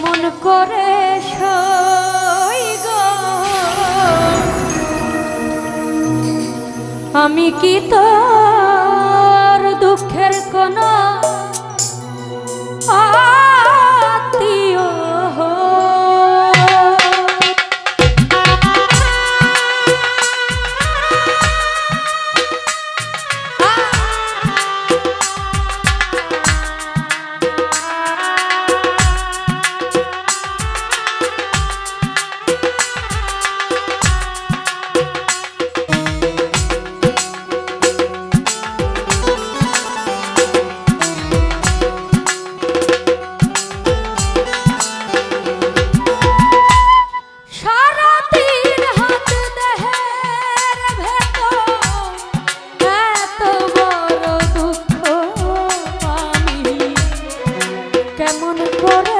কেমন করে আমি কি তোর দুঃখের কোনো কেমন করে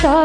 Что